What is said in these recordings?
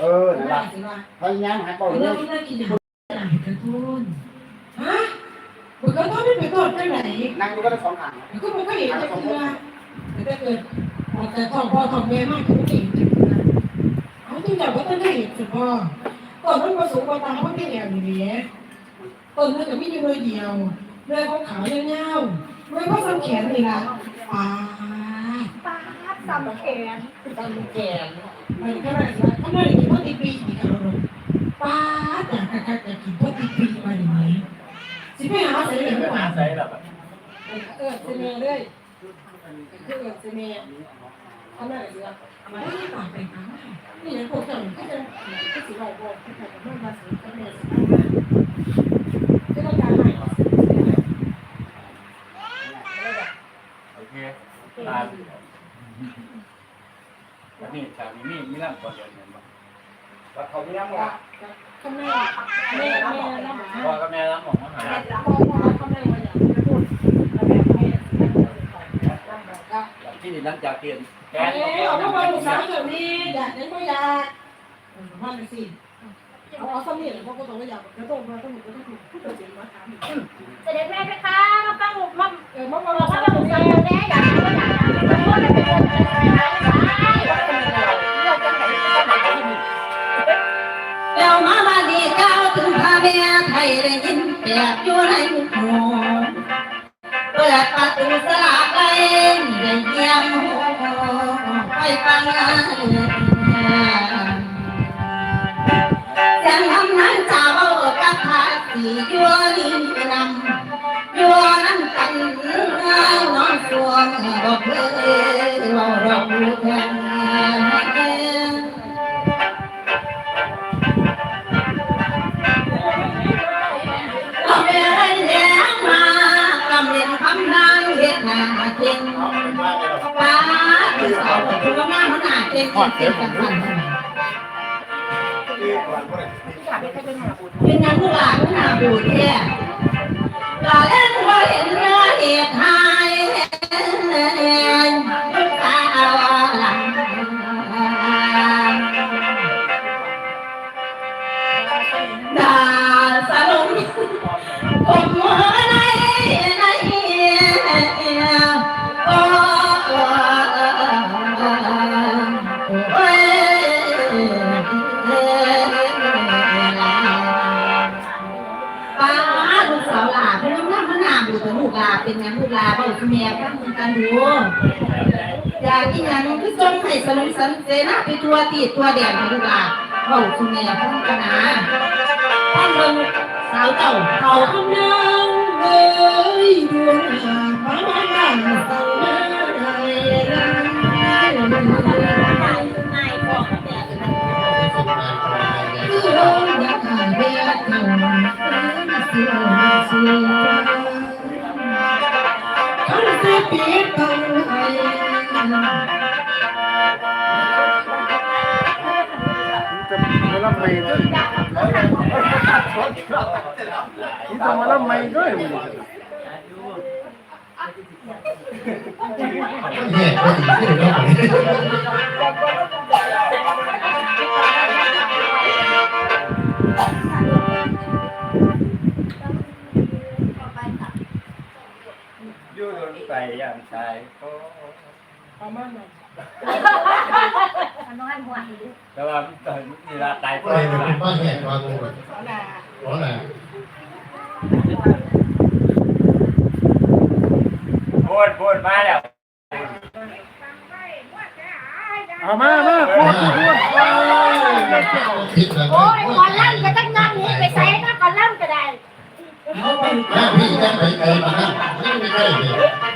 เออนั่นล่ะพยายามหาเบาเรื่เรื่อองงที่น่ากินอย่างกระทุนฮะมันก็ต้องไม่ไปโทษไปไหนนั่งอยู่ก็ได้สองทางมันก็มันก็เห็นจะเกลือแต่ถ้าเกิดออกแต่ทองพ่อทองแม่มากก็ไม่เห็นจะเกลือเอาที่แบบว่าต้องได้เห็นสิพ่อก่อนมันมาสูงกว่าตาเขาแค่แอบอยู่นี้ต้นมันจะไม่ยู่เลยเดียวเลยเขาขาวเงาๆเลยเขาสังแขนนี่ละปาาดสำแขนสังแขนมันก็ได้ละเขาไม่ได้กินพ่อตีปีอีกแล้วป้าแต่กะกะกะกินพ่อตีปีมาอย่างนี้สิไปหาใส่เลยไม่หวาใส่แบบเออเสน่ห์เลยคือเสน่ห์ทำอะไรเสือมาได้ปากเป็นครั้งนี่ย่างพวกเจ้าก็จะก็สิเราบอกที่ใครกับแม่มาสิก็แม่สิก็ต้องการใหม่ โอเคตายแล้วนี่ฉากนี้มีมีร่างก่อนเดียวเนี่ยบ่ ว่าเขาไม่ยังหรอก ก็แม่แม่แม่แล้วหมา พ่อกับแม่รับหมองมาหา พ่อพ่อก็แม่มาอย่างนี้พูดแล้วแม่แม่ก็ ที่นี่หลังจากเปลี่ยนแกเอ้นเอาเข้ามาลูกสาวแบบนี้อยากนั้นก็อยากว่าเลยสิเอาเอาสมีดเพราะก็ต้องอยากกระโดดมาต้องหมุนก็ต้องถูกพูดเสียงมาถามเสด็จแม่ไปค่ะมาปังหมุกมาเออมามาบอกมาว่าเราเป็นแม่อยากก็อยากจะพูดอะไรเป็นคนเป็นเดี๋ยวมาบาดีเก้าถึงพาแม่ไทยได้ยินแปบอยู่ในหูเปิดประตูสลาไปเยี่ยมไปฟังเสียงทำนั้นจะเบากับภาษียัวลินนำยัวนั้นกันน้องสวงบอก หน้าเก่งเก่งกันพันเป็นานผู้หลานหน้าบูดแท้ลาเอ็นว่าเห็นเนื้อเหตุหายตา กหลาบอกคุณแม่ก็มึงกันดูอยากกินย่างคือจงให้สลงสันเสนาไปทัวตีทัวแดงให้ลูกหลาบอกคุณแม่ก็มึงกันนะท่านเบิ่งสาวเจ้าเขาคำนางเอ้ยดวงหาพระนาสั่งมาให้รังคือเราอยากหายเบียดเท่าเสียเสีย เขาสิปิดบังให้จ อยู่โดนไปอย่างชายก็เอามาหน่อยมันน้อยหัวแต่ว่าตอนเวลาตายก็ก็เลยไม่เป็นป้าแหกวางงูขอลาหรอแหละพูดพูดมาแล้วเอามามาพูดพูดคิดแล้วโอ้ยก่อนล่ำจะตั้งนั่งนี้ไปใส่นะก่อนล่ำก็ได้แม่พี่แม่ไปเกินมาพี่ต้องมีผู้พูดนะกำลังเอ้ยดวงหาพระนางสั่งมาให้รังดูคือเราอยากหายเบียดเท่าเสียเสียเขาสิเปลี่ย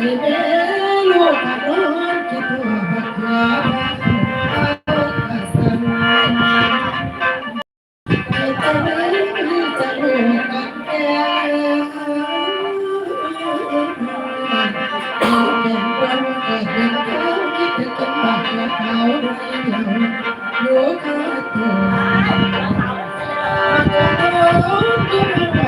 เด้อลูกผักนอนคิดถึงผักขาผักขาสันไปเต้นที่จะลูกกับแก่รู้ค่ะเธอ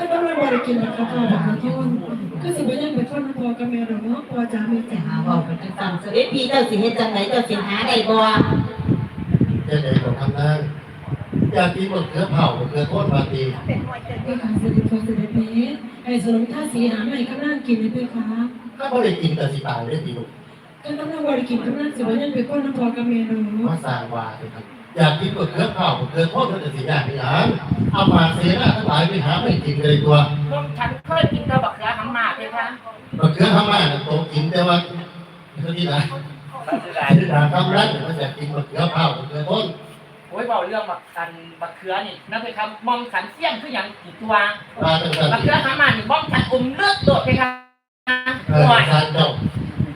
ก็ต้องมาบริกินแล้วก็พ่อประกาศทุนก็สิบยังไปข้อน้ำพอกับแม่หรอกเนาะพอจะไม่จะจ่าหาบอกเป็นจังเสด็จพี่เจ้าสิเฮ็ดจังไหนเจ้าสิหาได้บ่เจ๊เด็กของทำนางอยากกินมะเขือเผามะเขือโทษมาตีก็ขาเสด็จพอเสด็จนี้ไอ้สนมท่าสีหาใหม่กำลังกินเลยค่ะก็ไม่ได้กินแต่สิตายได้ตีลูกก็ต้องมาบริกินกำลังสิบยังไปข้อนน้ำพอกับแม่หรอมาสร้างวาเลยครับ อยากกินมะเขือเผามะเขือโทษมันจะสิยากไปหาเอามาเสียหน้าทั้งหลายไปหาไม่กินเลยตัวฉันเคยกินกระบอกเขือหำหมากเลยค่ะมะเขือพม่าเนี่ยโตกินแต่ว่าที่ไหนมันจะได้ที่ไหนทำรัฐมันจะกินมะเขือเผามะเขือโทษโอ้ยบอกเรื่องบักกันบักเขือนี่นั่นเป็นคำมอมขันเสี่ยงคืออย่างกี่ตัวมาตั้งแต่บักเขือหามานี่มอมขันอมเลือดโดดไปค่ะเออทานเจ้า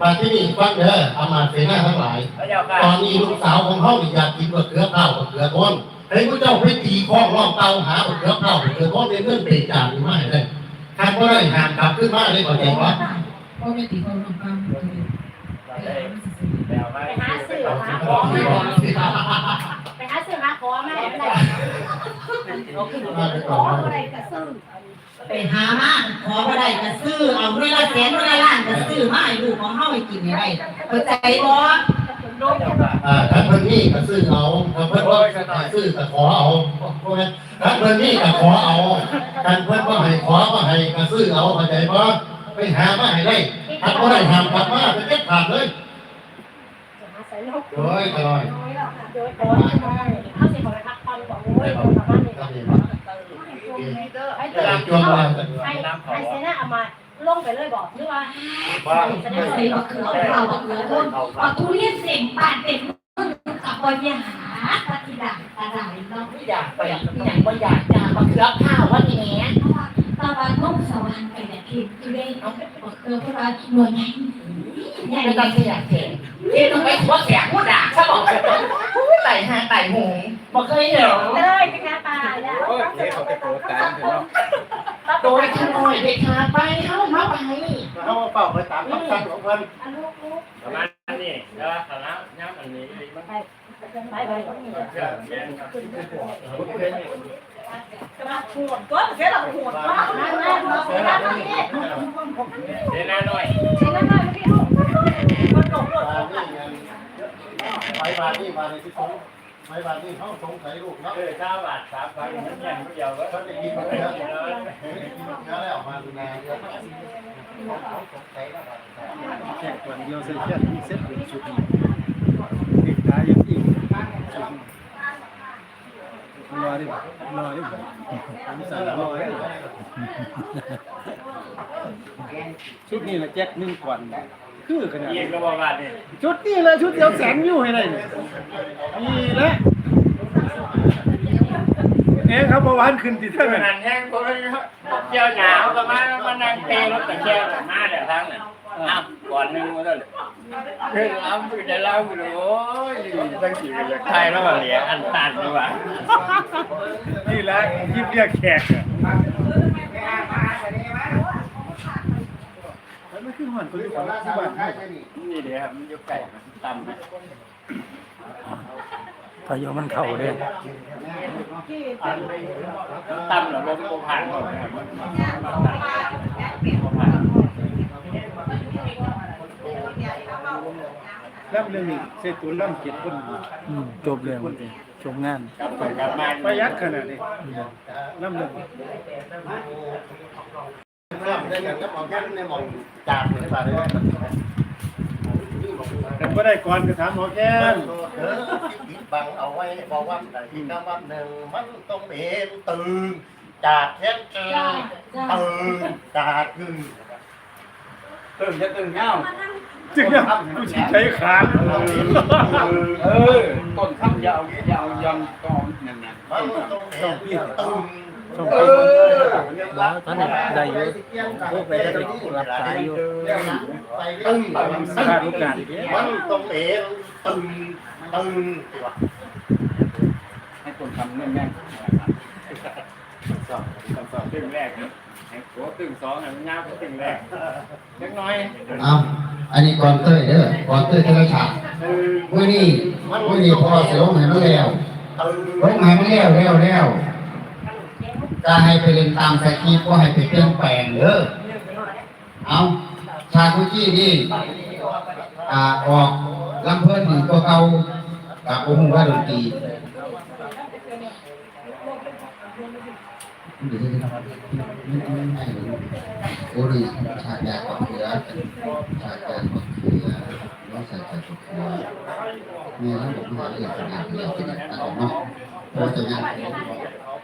มาที่นี่ฟังเด้อเอามาเสียหน้าทั้งหลาย พระเจ้าค่ะตอนนี้ลูกสาวของเขานี่อยากกินมะเขือเผามะเขือโทษให้พระเจ้าไปตีข้องรอบเตาหามะเขือเผามะเขือโทษในเรื่องเตะจานหรือไม่เลยทางก็ได้หามกลับขึ้นมาได้ก่อนเองว่าพ่อแม่ตีความน้องปามแล้วมาไปหาซื้อหาขขอองงมาที่ก่อนสิ มาไปขก่ออนอะไรก็ซื้อไปหามาขอบ่ได้ก็ซื้อเอาเวลาแสนเวลาล้านก็ซื้อมาให้ลูกของเฮาให้กินให้ได้เข้าใจบ่อ่าถ้าเพิ่นนี่ก็ซื้อเอาถ้าเพิ่นว่าซื้อก็ขอเอาพวกนั้นถ้าเพิ่นนี่ก็ขอเอาการเพิ่นว่าให้ขอว่าให้ก็ซื้อเอาเข้าใจบ่ไปหามาให้ได้ถ้าบ่ได้หากลับมาไปเก็บขาดเลยหาใส่ลูกโอ้ยอร่อยโดยขอเขาสิขอไปพักผ่อนบอกโอ้ยต รงกับบ้านนี่ครับนี่ไอ้เวเจ้าลาจวนว่าไอ้ไอ้เซน่าเอามาลงไปเลยบอกหรือว่าว่าแสดงว่าใส่บักเขือเผาบักเขือต้นเอาทุเรียนเสียงปานเต็มมือกับบ่อยหาปฏิดังตาไหลเนาไม่อยากไปอย่างไม่อยากจะบักเขือข้าวว่านี่แหมตาวันมุ่งสว่างไปแบบที่ที่ได้เอาบักเขือพราะว่าหน่วยใหญ่ใหญ่ไม่ต้องเสียงเสียเอ๊ะทำไมหัวแสบหัวด่าซะบอกไต่หาไต่หง บอกเคยเห็นเลยไปแค่ปลาแล้วโอ้ยเดี๋ยวเขาไปโกรธกันเถอะเนาะโดยขโมยไปคาไปเข้ามาไปเขาเป่าไปตามคำสั่งของเพิ่นอันลูกลูกประมาณนี้แล้วคณะย้ำอันนี้มันไปไปไปต้องมีเรื่องแย่งกับพุทธเนี่มาขวดก็เสียเราขวดมากนั่นนั่นเราเสียเราที่เดี๋ยวน้าหน่อยเสียเราที่ลูกมันหลงหลงมานี่ไงไปมานี่มาในที่สง ไปมานี่เขาสงสัยลูกเนาะเออเก้าบาทสามพันมันยังไม่เดียวก็เขาจะกินมันเยอะแล้วมาดูแลเยอะแค่วันเดียวเสร็จแค่นี้เสร็จเป็นชุดนี้ติดตายอย่างอีกรอดิรอดิผมสั่งรอให้ชุดนี้ละแจ็คหนึ่งก่อน คือขนาดเยี่ยก็บอกว่านี่ชุดนี้เลยชุดเดียวแสนวิวให้ได้นี่นี่แหละเอ๊ะครับเมื่อวานขึ้นติดเท่าเท่าไหร่ นั้นแห้งคนเกี่ยวหนาวก็มามานั่งเตะรถตะเกียบมาเดี๋ยวทั้งนั้นอ้าวก่อนนึงมาเลยเฮ้ยล้ำไปจะเล่าไปเลยโอ้ยตั้งสี่เป็นใครแล้วมาเหลียอันตันดีกว่า นี่แหละยิบเรียกแขกอะ แล้วไม่ขึ้นหันคนที่ของที่บ้านให้นี่เดี๋ยวครับมันยกไก่มันตำพายุมันเข้าเด้ตำแล้วลมโคผ่านหมดครับล่ำเรื่องนี้เสร็จตัวล่ำเจ็ดคนอยู่อืมจบเลยมันสิจบงานกลับไปกลับมาประหยัดขนาดนี้ล่ำเรื่อง เริ่มได้กันก็มองแค่ในมองจากในบาทเลยแต่ก็ได้ก่อนก็ถามหมอแก้มัมนเออปิดบังเอาไว้บอกว่าแต่อีกวันหนึ่งมันต้องเป็นตื่นจากแค่เจอตื่นจากคือตึงจะตึงเงาจึงนะกูสิใช้ขาเออต้นคำยาวยาวยองกองนั่นน่ะมันต้องเป็นตื่น ช่องเอไปอตอนนี้ได้อยู่โอ้ไปได้รับสายอยู่ไปตึ้งสาธุการอีกมันต้องเป็นตื่นตื่นให้คนทำเรื่องแม่สองสองตึงแรกให้หัวตึงสองให้มันยาวกว่าตึงแรกเล็กน้อยเอาอันนี้ก่อนเต้ยเด้อก่อนเต้ยธนชาติมื่อนี้มื่อนี้พอเสียลงให้มันแล้วลงให้มันแล้วแล้วแล้ว จะให้ไปเล่นตามสคริปต์ก็ให้ไปเปลี่ยนแปลงเด้อเอาชาคุกี้นี่อ่าออกลำเพิ่นดีกว่าเก่ากับองค์ว่าดนตรีเดี๋ยวๆๆไม่ไม่ไม่โอ้ดีฉากยากกับเสือฉากยากกับเสือน้องใส่ใจกับเสือแม่แล้วบอกว่าเรื่องงานเรื่องเป็นอะไรเนาะเพราะจะง